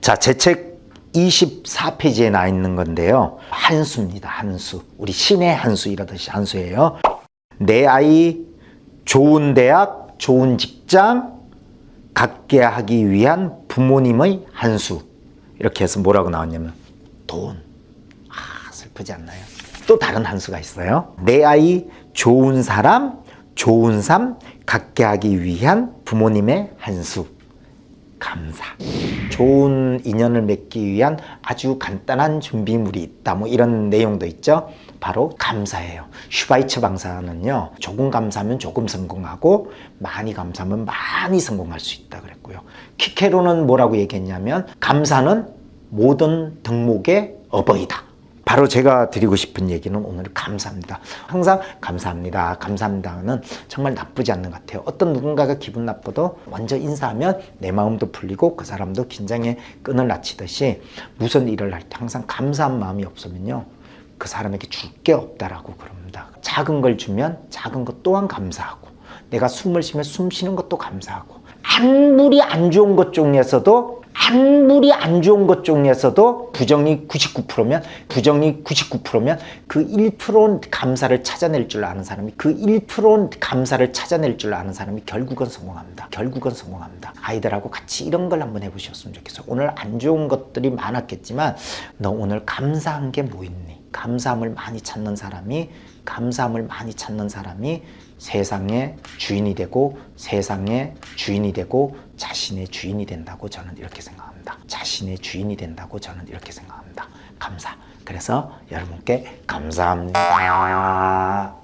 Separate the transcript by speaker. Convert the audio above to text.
Speaker 1: 자, 제 책 24페이지에 나 있는 건데요. 한수입니다. 한수. 우리 신의 한수 이러듯이 한수예요. 내 아이 좋은 대학, 좋은 직장 갖게 하기 위한 부모님의 한수. 이렇게 해서 뭐라고 나왔냐면 돈. 아, 슬프지 않나요? 또 다른 한수가 있어요. 내 아이 좋은 사람, 좋은 삶 갖게 하기 위한 부모님의 한수. 감사. 좋은 인연을 맺기 위한 아주 간단한 준비물이 있다. 뭐 이런 내용도 있죠. 바로 감사예요. 슈바이처 방사는요. 조금 감사하면 조금 성공하고 많이 감사하면 많이 성공할 수 있다 그랬고요. 키케로는 뭐라고 얘기했냐면 감사는 모든 덕목의 어버이다. 바로 제가 드리고 싶은 얘기는 오늘 감사합니다. 항상 감사합니다. 감사합니다는 정말 나쁘지 않는 것 같아요. 어떤 누군가가 기분 나빠도 먼저 인사하면 내 마음도 풀리고 그 사람도 긴장의 끈을 낮추듯이 무슨 일을 할 때 항상 감사한 마음이 없으면요. 그 사람에게 줄 게 없다라고 그럽니다. 작은 걸 주면 작은 것 또한 감사하고 내가 숨을 쉬면 숨 쉬는 것도 감사하고 아무리 안 좋은 것 중에서도 아무리 안 좋은 것 중에서도 부정이 99%면 부정이 99%면 그 1%는 감사를 찾아낼 줄 아는 사람이 그 1%는 감사를 찾아낼 줄 아는 사람이 결국은 성공합니다. 결국은 성공합니다. 아이들하고 같이 이런 걸 한번 해보셨으면 좋겠어요. 오늘 안 좋은 것들이 많았겠지만 너 오늘 감사한 게 뭐 있니? 감사함을 많이 찾는 사람이 감사함을 많이 찾는 사람이 세상의 주인이 되고 세상의 주인이 되고 자신의 주인이 된다고 저는 이렇게 생각합니다. 자신의 주인이 된다고 저는 이렇게 생각합니다. 감사. 그래서 여러분께 감사합니다.